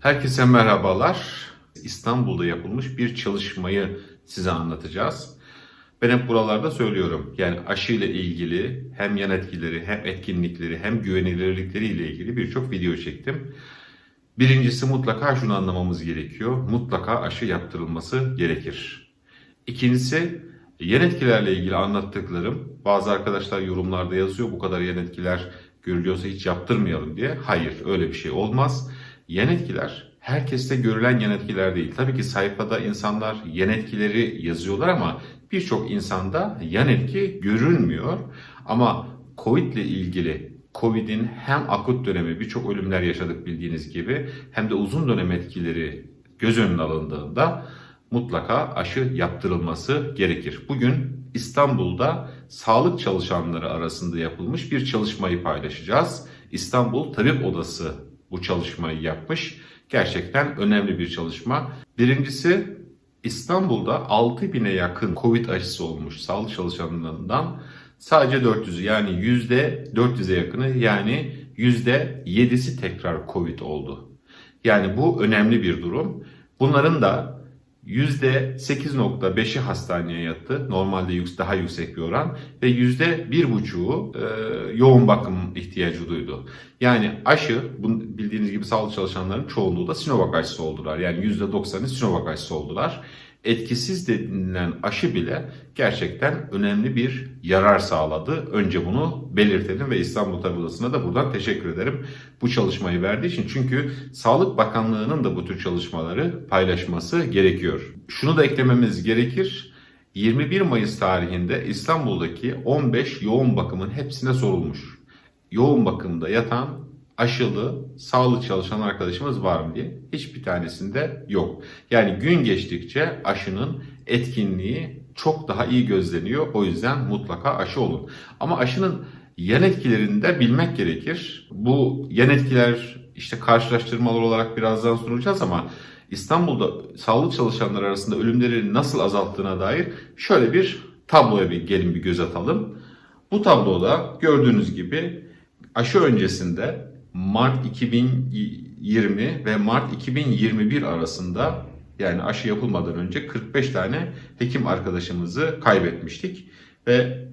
Herkese merhabalar. İstanbul'da yapılmış bir çalışmayı size anlatacağız. Ben hep buralarda söylüyorum. Yani aşı ile ilgili hem yan etkileri, hem etkinlikleri, hem güvenilirlikleri ile ilgili birçok video çektim. Birincisi mutlaka şunu anlamamız gerekiyor. Mutlaka aşı yaptırılması gerekir. İkincisi yan etkilerle ilgili anlattıklarım. Bazı arkadaşlar yorumlarda yazıyor bu kadar yan etkiler görülüyorsa hiç yaptırmayalım diye. Hayır öyle bir şey olmaz. Yan etkiler herkeste görülen yan etkiler değil. Tabii ki sayfada insanlar yan etkileri yazıyorlar ama birçok insanda yan etki görünmüyor. Ama Covid ile ilgili Covid'in hem akut dönemi birçok ölümler yaşadık bildiğiniz gibi hem de uzun dönem etkileri göz önüne alındığında mutlaka aşı yaptırılması gerekir. Bugün İstanbul'da sağlık çalışanları arasında yapılmış bir çalışmayı paylaşacağız. İstanbul Tabip Odası bu çalışmayı yapmış. Gerçekten önemli bir çalışma. Birincisi İstanbul'da 6000'e yakın Covid aşısı olmuş sağlık çalışanlarından sadece 400'ü yani %400'e yakını yani %7'si tekrar Covid oldu. Yani bu önemli bir durum. Bunların da %8.5'i hastaneye yattı. Normalde daha yüksek bir oran. Ve %1.5'u e, yoğun bakım ihtiyacı duydu. Yani aşı, bildiğiniz gibi sağlık çalışanların çoğunluğu da Sinovac aşısı oldular. Yani %90'ı Sinovac aşısı oldular. Etkisiz denilen aşı bile gerçekten önemli bir yarar sağladı. Önce bunu belirtelim ve İstanbul Tabip da buradan teşekkür ederim bu çalışmayı verdiği için. Çünkü Sağlık Bakanlığı'nın da bu tür çalışmaları paylaşması gerekiyor. Şunu da eklememiz gerekir. 21 Mayıs tarihinde İstanbul'daki 15 yoğun bakımın hepsine sorulmuş. Yoğun bakımda yatan aşılı sağlık çalışan arkadaşımız var mı diye hiçbir tanesinde yok. Yani gün geçtikçe aşının etkinliği çok daha iyi gözleniyor. O yüzden mutlaka aşı olun. Ama aşının yan etkilerini de bilmek gerekir. Bu yan etkiler işte karşılaştırmalar olarak birazdan sunacağız ama İstanbul'da sağlık çalışanları arasında ölümleri nasıl azalttığına dair şöyle bir tabloya bir gelin bir göz atalım. Bu tabloda gördüğünüz gibi aşı öncesinde Mart 2020 ve Mart 2021 arasında yani aşı yapılmadan önce 45 tane hekim arkadaşımızı kaybetmiştik ve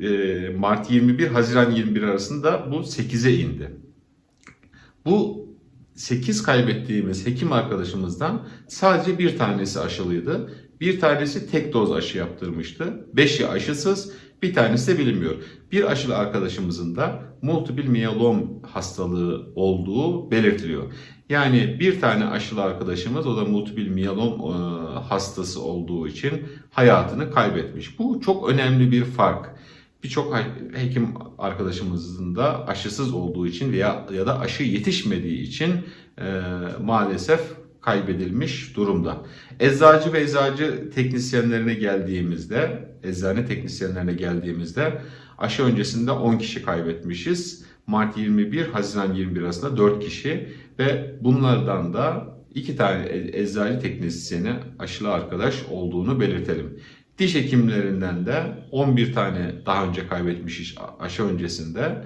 e, Mart 21 Haziran 21 arasında bu 8'e indi. Bu 8 kaybettiğimiz hekim arkadaşımızdan sadece bir tanesi aşılıydı. Bir tanesi tek doz aşı yaptırmıştı. 5'i aşısız, bir tanesi de bilinmiyor. Bir aşılı arkadaşımızın da multiple miyelom hastalığı olduğu belirtiliyor. Yani bir tane aşılı arkadaşımız o da multiple miyelom e, hastası olduğu için hayatını kaybetmiş. Bu çok önemli bir fark. Birçok hekim arkadaşımızın da aşısız olduğu için veya ya da aşı yetişmediği için e, maalesef kaybedilmiş durumda. Eczacı ve eczacı teknisyenlerine geldiğimizde, eczane teknisyenlerine geldiğimizde aşı öncesinde 10 kişi kaybetmişiz. Mart 21, Haziran 21 arasında 4 kişi ve bunlardan da 2 tane eczacı teknisyeni aşılı arkadaş olduğunu belirtelim. Diş hekimlerinden de 11 tane daha önce kaybetmişiz aşı öncesinde.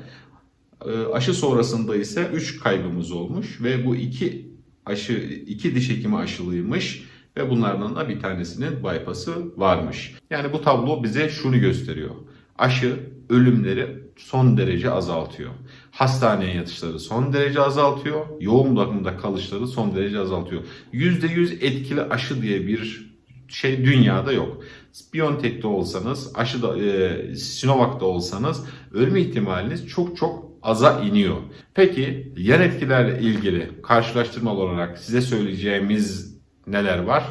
E, Aşı sonrasında ise 3 kaybımız olmuş ve bu iki aşı iki diş hekimi aşılıymış ve bunlardan da bir tanesinin bypass'ı varmış. Yani bu tablo bize şunu gösteriyor. Aşı ölümleri son derece azaltıyor. Hastaneye yatışları son derece azaltıyor. Yoğun bakımda kalışları son derece azaltıyor. %100 etkili aşı diye bir şey dünyada yok. BioNTech'te olsanız, aşıda e, Sinovac'ta olsanız ölme ihtimaliniz çok çok aza iniyor. Peki yan etkilerle ilgili karşılaştırma olarak size söyleyeceğimiz neler var?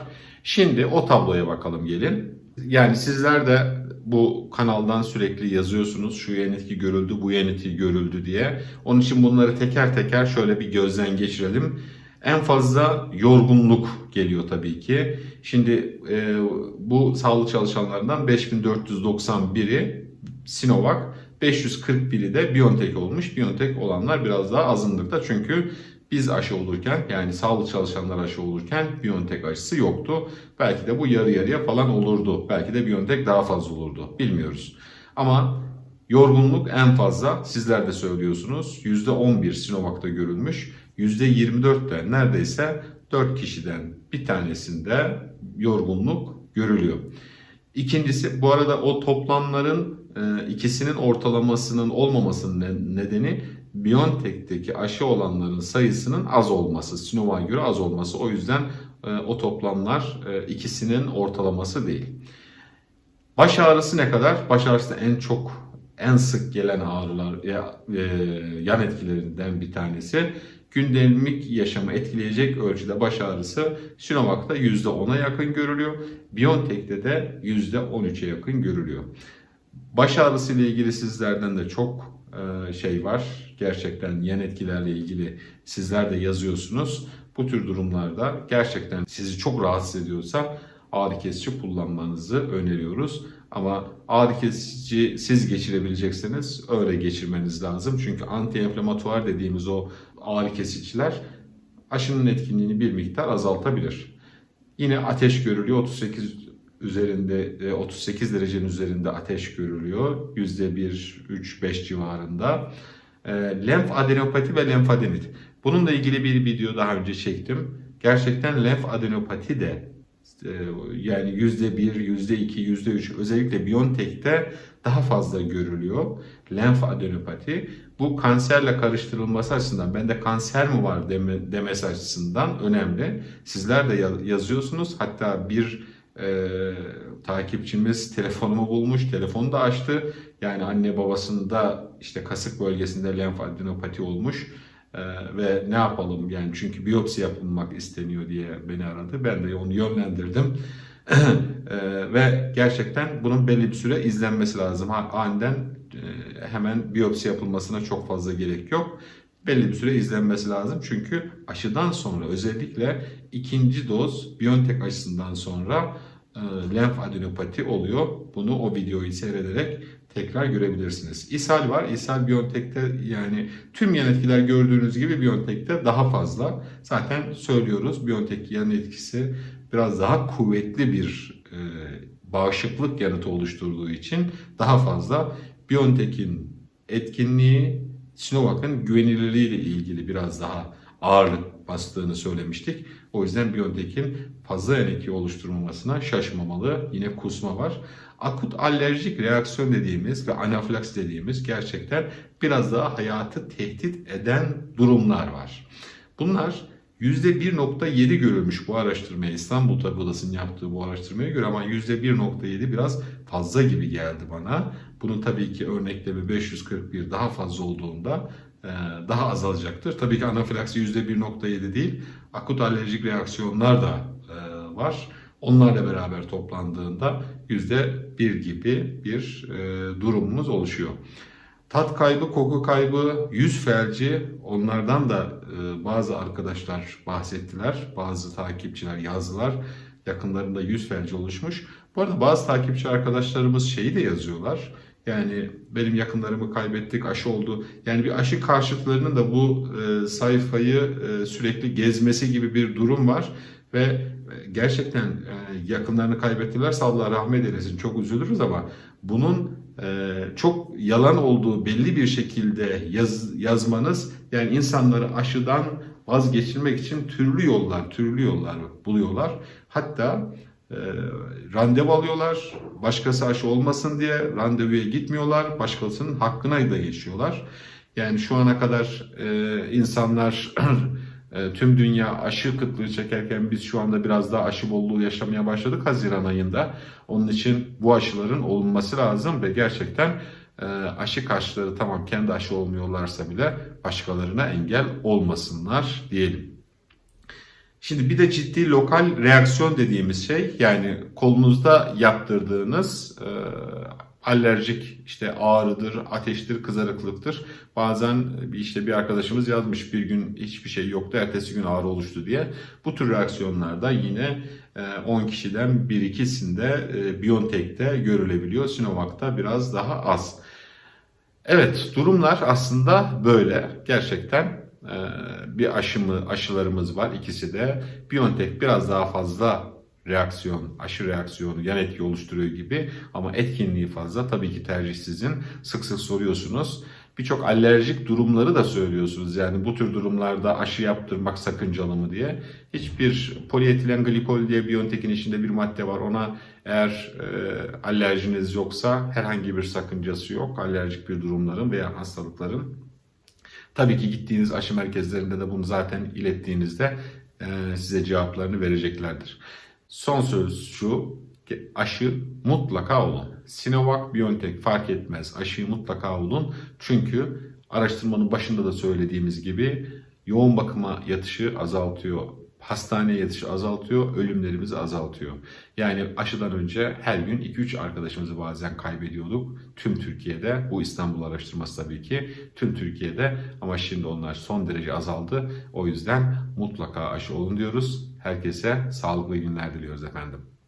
Şimdi o tabloya bakalım gelin. Yani sizler de bu kanaldan sürekli yazıyorsunuz şu yan etki görüldü, bu yan etki görüldü diye. Onun için bunları teker teker şöyle bir gözden geçirelim. En fazla yorgunluk geliyor tabii ki. Şimdi e, bu sağlık çalışanlarından 5491'i Sinovac, 541'i de BioNTech olmuş. BioNTech olanlar biraz daha azınlıkta çünkü biz aşı olurken yani sağlık çalışanlar aşı olurken BioNTech aşısı yoktu. Belki de bu yarı yarıya falan olurdu. Belki de BioNTech daha fazla olurdu. Bilmiyoruz. Ama yorgunluk en fazla sizler de söylüyorsunuz. %11 Sinovac'ta görülmüş. %24'te neredeyse 4 kişiden bir tanesinde yorgunluk görülüyor. İkincisi bu arada o toplamların ikisinin ortalamasının olmamasının ne- nedeni BioNTech'teki aşı olanların sayısının az olması, Sinovac'a göre az olması. O yüzden e, o toplamlar e, ikisinin ortalaması değil. Baş ağrısı ne kadar? Baş ağrısı en çok en sık gelen ağrılar ya, e, yan etkilerinden bir tanesi. Gündelik yaşamı etkileyecek ölçüde baş ağrısı Sinovac'ta %10'a yakın görülüyor. BioNTech'te de %13'e yakın görülüyor. Baş ağrısı ilgili sizlerden de çok e, şey var. Gerçekten yan etkilerle ilgili sizler de yazıyorsunuz. Bu tür durumlarda gerçekten sizi çok rahatsız ediyorsa ağrı kesici kullanmanızı öneriyoruz. Ama ağrı kesici siz geçirebilecekseniz öyle geçirmeniz lazım. Çünkü anti-enflamatuar dediğimiz o ağrı kesiciler aşının etkinliğini bir miktar azaltabilir. Yine ateş görülüyor. 38 üzerinde e, 38 derecenin üzerinde ateş görülüyor. %1 3 5 civarında. E, Lenf adenopati ve lenfadenit. Bununla ilgili bir video daha önce çektim. Gerçekten lenf adenopati de e, yani %1, %2, %3 özellikle Biontech'te daha fazla görülüyor. Lenf adenopati. Bu kanserle karıştırılması açısından, bende kanser mi var deme, demesi açısından önemli. Sizler de ya- yazıyorsunuz. Hatta bir e, takipçimiz telefonumu bulmuş, telefonu da açtı. Yani anne babasında işte kasık bölgesinde lenf adenopati olmuş. Ee, ve ne yapalım yani çünkü biyopsi yapılmak isteniyor diye beni aradı. Ben de onu yönlendirdim. Ee, ve gerçekten bunun belli bir süre izlenmesi lazım. Aniden e, hemen biyopsi yapılmasına çok fazla gerek yok. Belli bir süre izlenmesi lazım. Çünkü aşıdan sonra özellikle ikinci doz Biontech aşısından sonra e, lenf adenopati oluyor. Bunu o videoyu seyrederek tekrar görebilirsiniz. İshal var. İshal Biontech'te yani tüm yan etkiler gördüğünüz gibi Biontech'te daha fazla. Zaten söylüyoruz Biontech yan etkisi biraz daha kuvvetli bir e, bağışıklık yanıtı oluşturduğu için daha fazla. Biontech'in etkinliği Sinovac'ın güvenilirliği ile ilgili biraz daha ağırlık bastığını söylemiştik. O yüzden Biontech'in fazla yan etki oluşturmamasına şaşmamalı. Yine kusma var. Akut alerjik reaksiyon dediğimiz ve anafilaks dediğimiz gerçekten biraz daha hayatı tehdit eden durumlar var. Bunlar %1.7 görülmüş bu araştırmaya İstanbul Tabip yaptığı bu araştırmaya göre ama %1.7 biraz fazla gibi geldi bana. Bunun tabii ki örneklemi 541 daha fazla olduğunda e, daha azalacaktır. Tabii ki anafilaksi %1.7 değil, akut alerjik reaksiyonlar da e, var. Onlarla beraber toplandığında %1 gibi bir e, durumumuz oluşuyor. Tat kaybı, koku kaybı, yüz felci onlardan da e, bazı arkadaşlar bahsettiler. Bazı takipçiler yazdılar. Yakınlarında yüz felci oluşmuş. Bu arada bazı takipçi arkadaşlarımız şeyi de yazıyorlar. Yani benim yakınlarımı kaybettik, aşı oldu. Yani bir aşı karşıtlarının da bu e, sayfayı e, sürekli gezmesi gibi bir durum var. Ve gerçekten yakınlarını kaybettilerse Allah rahmet eylesin. Çok üzülürüz ama bunun çok yalan olduğu belli bir şekilde yaz, yazmanız yani insanları aşıdan vazgeçirmek için türlü yollar, türlü yollar buluyorlar. Hatta e, randevu alıyorlar. Başkası aşı olmasın diye randevuya gitmiyorlar. Başkasının hakkına da geçiyorlar. Yani şu ana kadar e, insanlar tüm dünya aşı kıtlığı çekerken biz şu anda biraz daha aşı bolluğu yaşamaya başladık Haziran ayında. Onun için bu aşıların olunması lazım ve gerçekten e, aşı karşıları tamam kendi aşı olmuyorlarsa bile başkalarına engel olmasınlar diyelim. Şimdi bir de ciddi lokal reaksiyon dediğimiz şey yani kolunuzda yaptırdığınız e, alerjik işte ağrıdır, ateştir, kızarıklıktır. Bazen işte bir arkadaşımız yazmış bir gün hiçbir şey yoktu, ertesi gün ağrı oluştu diye. Bu tür reaksiyonlarda yine e, 10 kişiden 1-2'sinde e, Biontech'te görülebiliyor. Sinovac'ta biraz daha az. Evet, durumlar aslında böyle. Gerçekten e, bir aşımı, aşılarımız var ikisi de. BioNTech biraz daha fazla reaksiyon, aşı reaksiyonu, yan etki oluşturuyor gibi ama etkinliği fazla. Tabii ki tercih sizin. Sık sık soruyorsunuz. birçok alerjik durumları da söylüyorsunuz. Yani bu tür durumlarda aşı yaptırmak sakıncalı mı diye. Hiçbir polietilen glikol diye Biontech'in içinde bir madde var. Ona eğer e, alerjiniz yoksa herhangi bir sakıncası yok. Alerjik bir durumların veya hastalıkların. Tabii ki gittiğiniz aşı merkezlerinde de bunu zaten ilettiğinizde e, size cevaplarını vereceklerdir. Son söz şu, ki aşı mutlaka olun. Sinovac, BioNTech fark etmez. Aşıyı mutlaka olun. Çünkü araştırmanın başında da söylediğimiz gibi yoğun bakıma yatışı azaltıyor. Hastaneye yatışı azaltıyor, ölümlerimizi azaltıyor. Yani aşıdan önce her gün 2-3 arkadaşımızı bazen kaybediyorduk. Tüm Türkiye'de, bu İstanbul araştırması tabii ki, tüm Türkiye'de ama şimdi onlar son derece azaldı. O yüzden mutlaka aşı olun diyoruz. Herkese sağlıklı günler diliyoruz efendim.